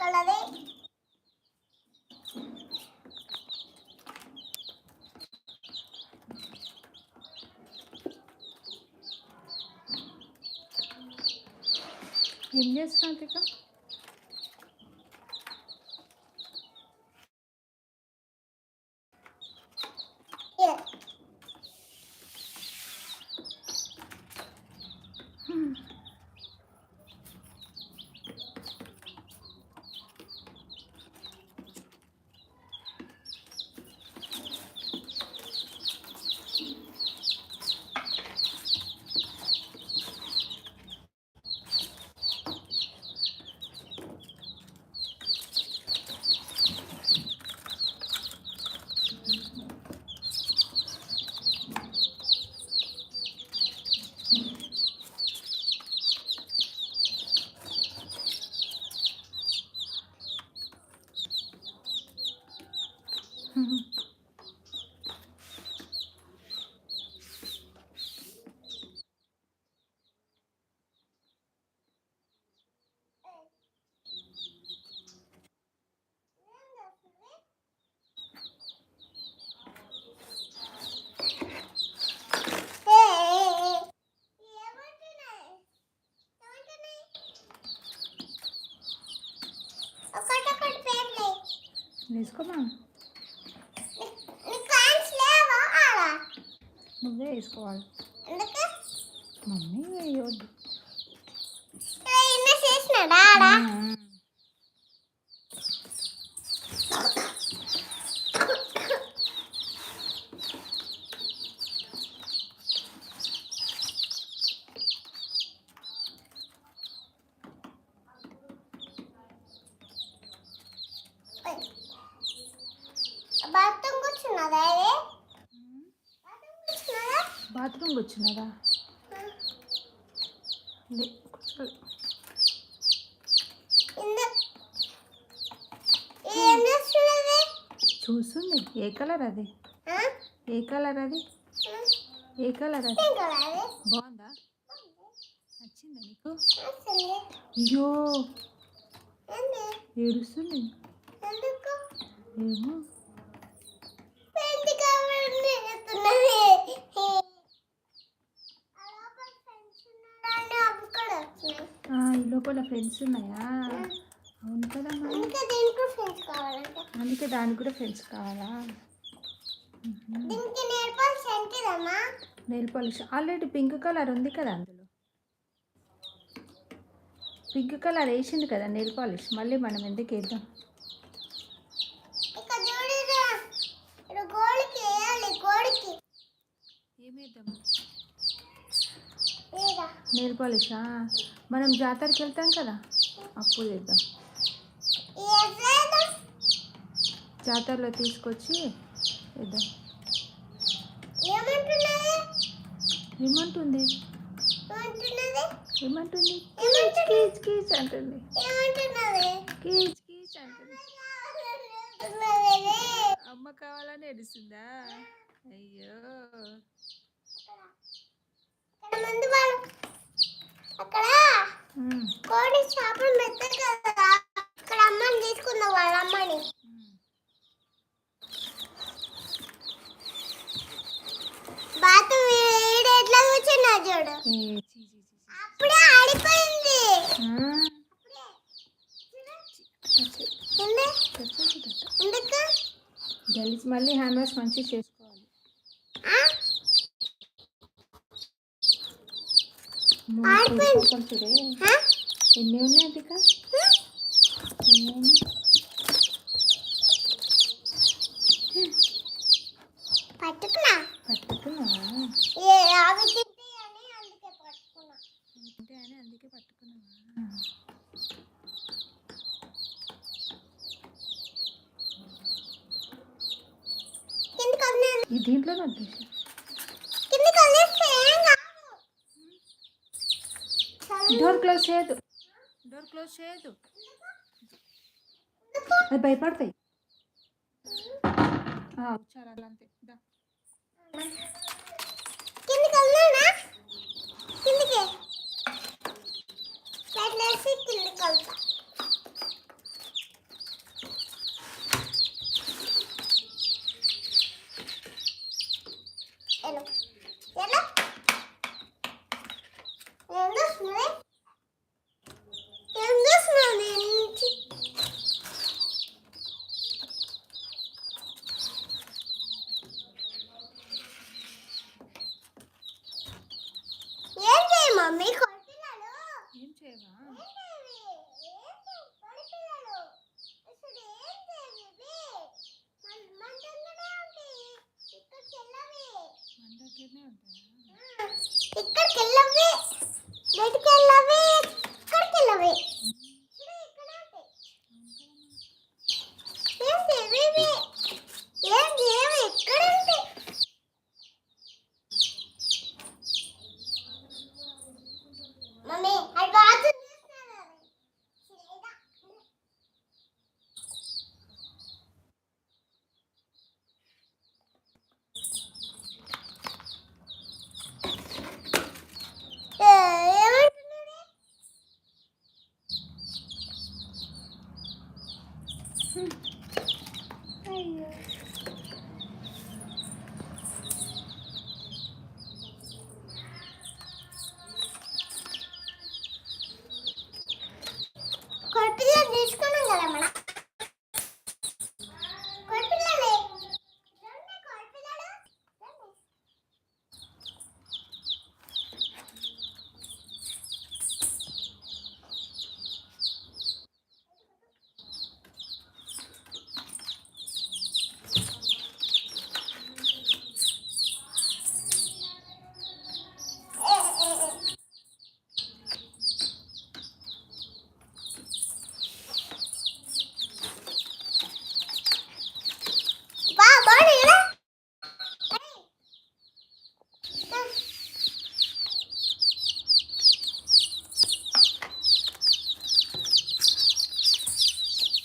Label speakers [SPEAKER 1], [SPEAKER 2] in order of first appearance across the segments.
[SPEAKER 1] కలది
[SPEAKER 2] ఏం చేస్తున్నావు వేసుకోమా? నువ్వే వేసుకోవాలి. మమ్మీ వేయొద్దు.
[SPEAKER 1] చేసినాడా బాత్రూమ్ వచ్చినారా?
[SPEAKER 2] చూస్తుంది. ఏ కలర్ అది? ఏ కలర్ అది? ఏ కలర్ అది? బాగుందా? నచ్చిందా నీకు? అయ్యో. ఏడుస్తుంది. ఏమో
[SPEAKER 1] పెయింట్ కావాలని చెప్తున్నది ఆ లోపల ఫ్రెండ్స్ ఉన్నారని అవి కూడా వస్తున్నాయి
[SPEAKER 2] ఆ, ఈ లోపల ఫ్రెండ్స్ ఉన్నాయా? అవును కదా అందుకే దానికి కూడా ఫ్రెండ్స్ కావాలా? Nail polish already pink colour ఉంది కదా అందులో. పింక్ కలర్ వేసింది కదా నెయిల్ పాలిష్ మళ్ళీ మనం ఎందుకు వేద్దాం? నెయిల్ పాలిషా మనం జాతరకి వెళ్తాం కదా? అప్పు
[SPEAKER 1] చేద్దాం.
[SPEAKER 2] జాతరలో తీసుకొచ్చి వేద్దాం ఏమంటుంది? ఏమంటుంది? కీచ్ కీచ్ అంటుంది. కీచ్ కీచ్ అంటుంది. అమ్మ కావాలని ఎడిసిందా అయ్యో.
[SPEAKER 1] అక్కడ కోడి చేపలు మెత్తది కదా అక్కడ అమ్మని తీసుకున్న వాళ్ళ అమ్మని. బాత వీడు ఎట్లా కూర్చున్నా చూడు. అప్పుడే ఆడిపోయింది. ఎందుకు
[SPEAKER 2] మళ్ళీ హ్యాండ్ వాష్ మంచిగా చేసుకోవాలి ఎన్ని ఉన్నాయి అదిక ఎన్ని ఉన్నాయి
[SPEAKER 1] పట్టుకున్నా
[SPEAKER 2] పట్టుకున్నావా
[SPEAKER 1] ఏ అవి తింటే అని అందుకే పట్టుకున్నా
[SPEAKER 2] అంటే అని అందుకే పట్టుకున్నావా
[SPEAKER 1] కిందకి వదిలేను
[SPEAKER 2] ఈ దీంట్లో వదిలేసి
[SPEAKER 1] కిందకి వదిలేస్తే ఏం కాదు చదువు
[SPEAKER 2] డోర్ క్లోజ్ చేయదు డోర్ క్లోజ్ చేయదు అది భయపడతాయి. ఆ, వచ్చారు అంతే.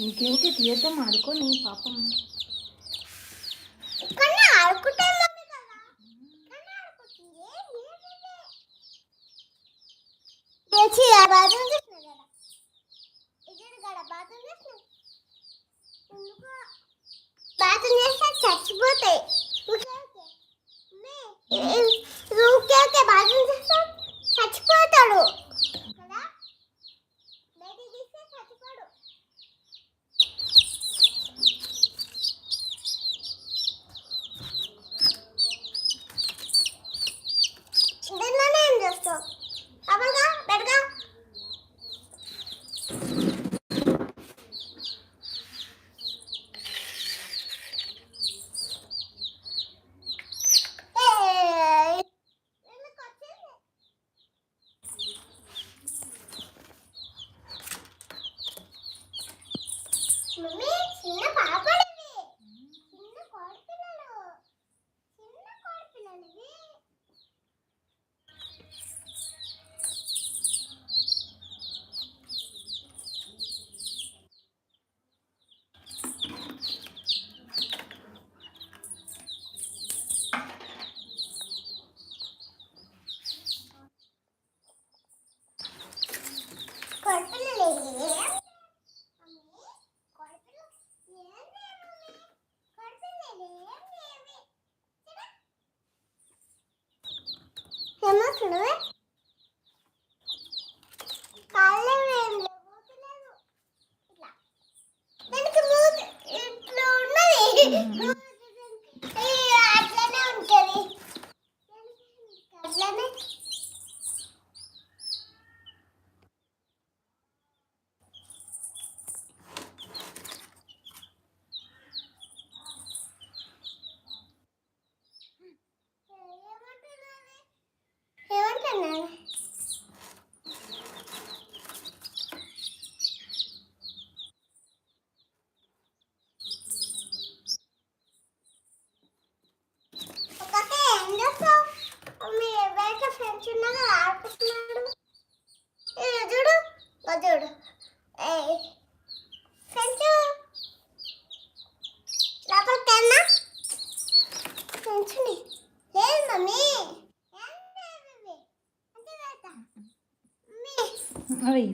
[SPEAKER 2] इंकेम के तीयट आड़को
[SPEAKER 1] पापम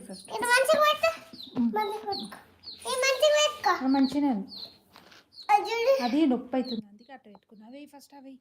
[SPEAKER 1] ఫస్ట్.
[SPEAKER 2] మంచిగా అది
[SPEAKER 1] నొప్పి అవుతుంది. అందుకే అట్లా పెట్టుకున్నా. ఫస్ట్ అవి.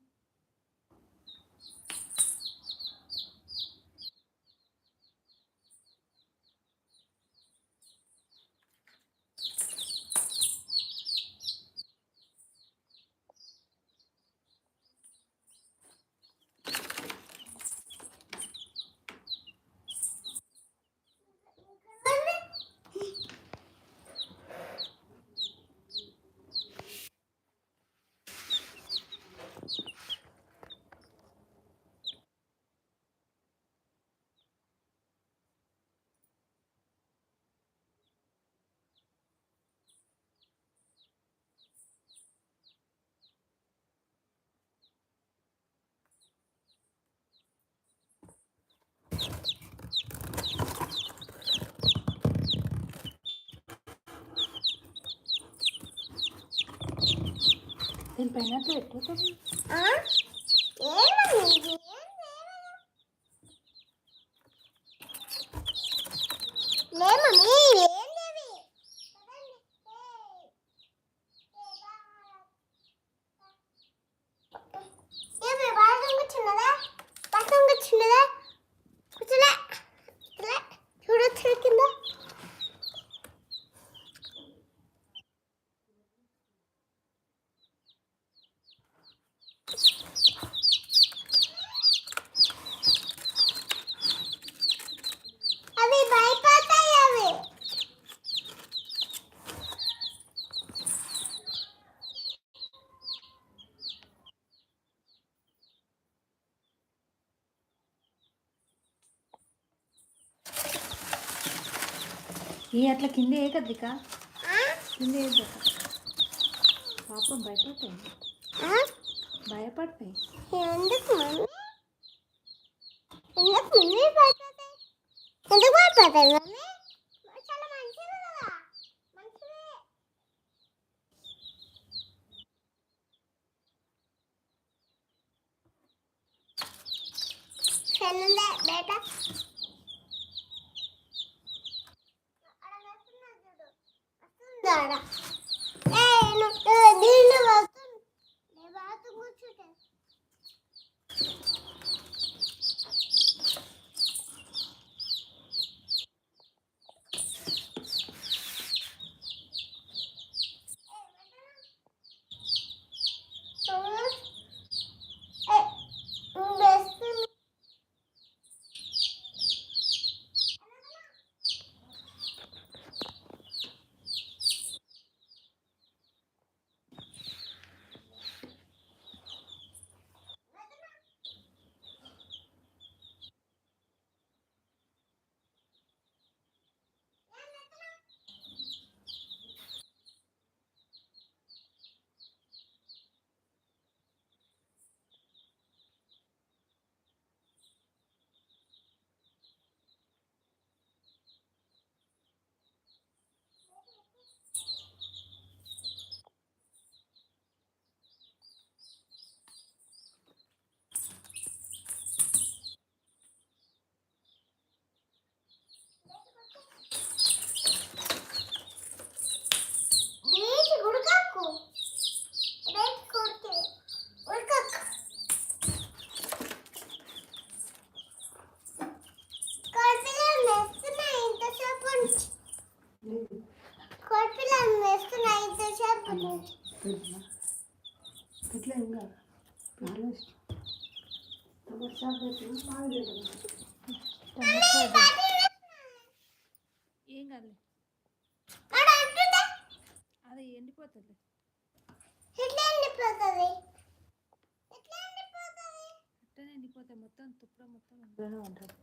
[SPEAKER 1] ¿El de
[SPEAKER 2] tú. ఏ
[SPEAKER 1] అట్లా కింద
[SPEAKER 2] ఏకద్రిక
[SPEAKER 1] కింద ఏద్దాక పాపం భయపడతాయి భయపడతాయి
[SPEAKER 2] ఎందుకు ఎందుకు భయపడతాయి మమ్మీ बेटा
[SPEAKER 1] കാണാം ఎండిపోతుంది? అట్లనే ఎండిపోతాయి. మొత్తం తుప్ప మొత్తం ఉంటుంది.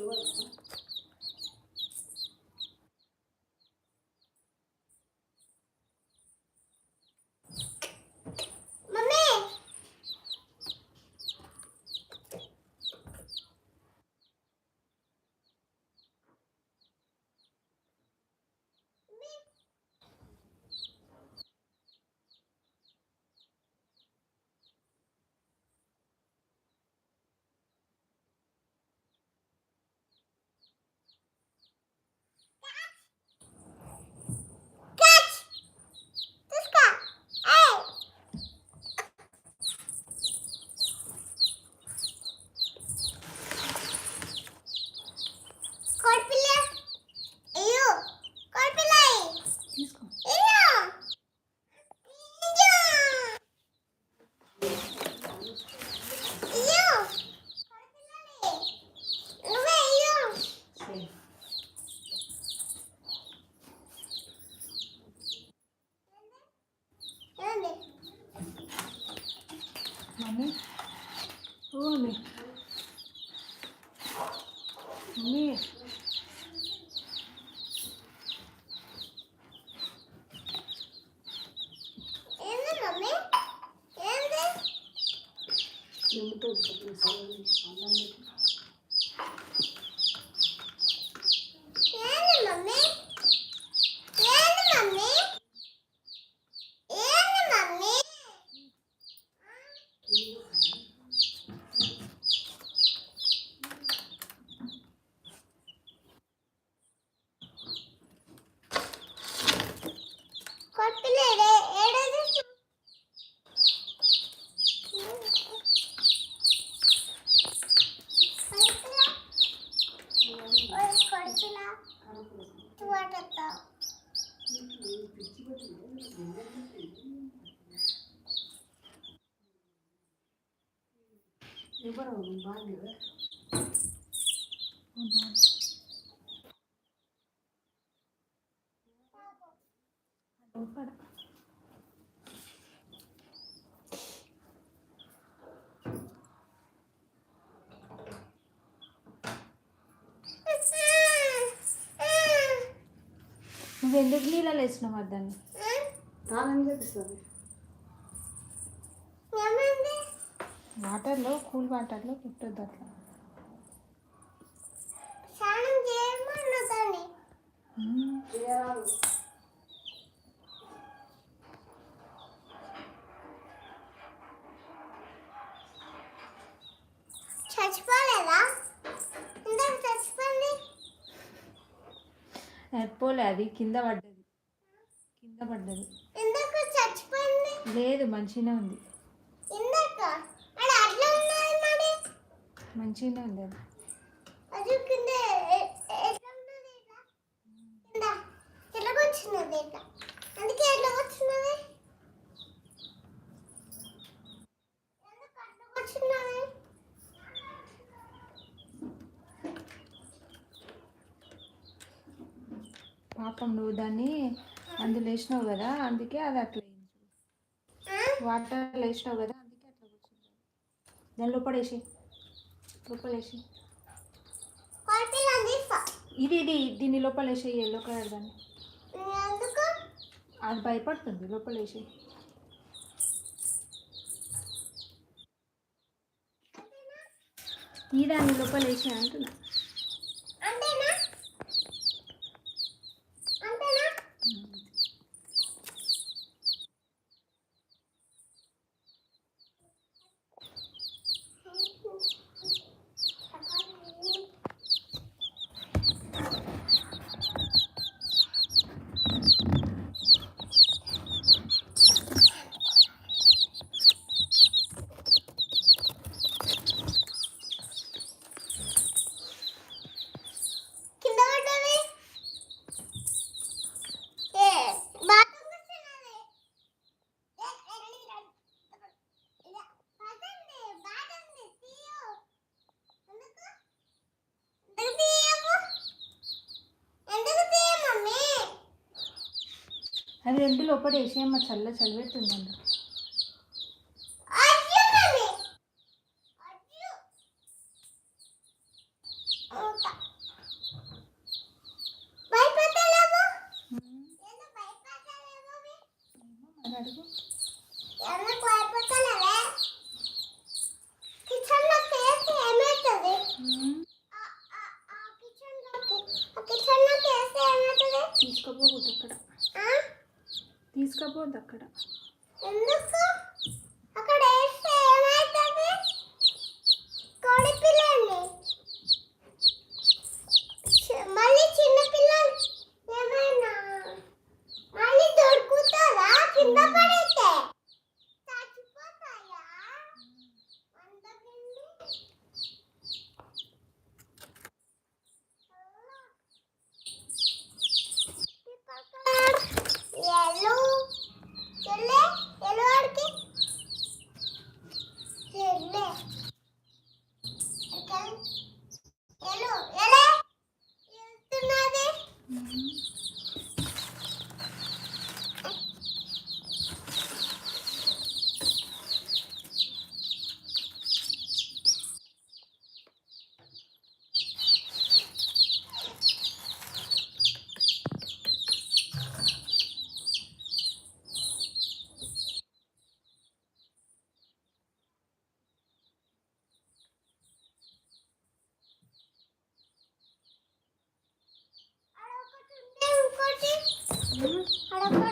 [SPEAKER 1] the
[SPEAKER 2] world. 你们都是这么说的我们没听
[SPEAKER 1] 到 నువ్వు ఎందుకు నీళ్ళలో వేసినావు దాన్ని?
[SPEAKER 2] ఏమైంది
[SPEAKER 1] వాటర్లో కూల్ వాటర్లో పెట్టొద్దు అట్లా.
[SPEAKER 2] చచ్చిపోలేదా? చచ్చిపోయింది?
[SPEAKER 1] పోలే అది కింద పడ్డది. కింద పడ్డది.
[SPEAKER 2] చచ్చిపోయింది?
[SPEAKER 1] లేదు మంచిగానే ఉంది
[SPEAKER 2] ఇందాక అది అట్లా ఉన్నది మరి
[SPEAKER 1] మంచిగానే ఉంది అది
[SPEAKER 2] అది కింద ఎ- ఎట్లా ఉన్నది ఇట్లా కింద ఎట్లాగొచ్చినది ఇట్లా అందుకే ఎట్లాగొచ్చినది ఎందుకు అట్లాగొచ్చినది
[SPEAKER 1] పాపం నువ్వు దాన్ని అందులో వేసినావు కదా అందుకే అది అట్లా? వాటర్ వేసినావు కదా అందుకే అట్లా కూర్చుంది దాని లోపల వేసి లోపల వేసి.
[SPEAKER 2] కొట్టిలా తీస్తా
[SPEAKER 1] ఇది ఇది దీన్ని లోపల వేసి ఎల్లో కలర్ దాన్ని. అది భయపడుతుంది లోపల వేసి ఈ దాన్ని లోపల వేసి అంటున్నా
[SPEAKER 2] అంతేనా అంతేనా కింద పడ్డది ఏ బాత్రూమ్ వస్తున్నది ఏ ఎల్లి రండి ఇలా పదండి బాగుంది తీయు ఎందుకు ఎందుకు తీయము ఎందుకు తీయ మమ్మీ
[SPEAKER 1] అది రెండు లోపల వేసి అమ్మ చల్ల చలి అక్కడ Araba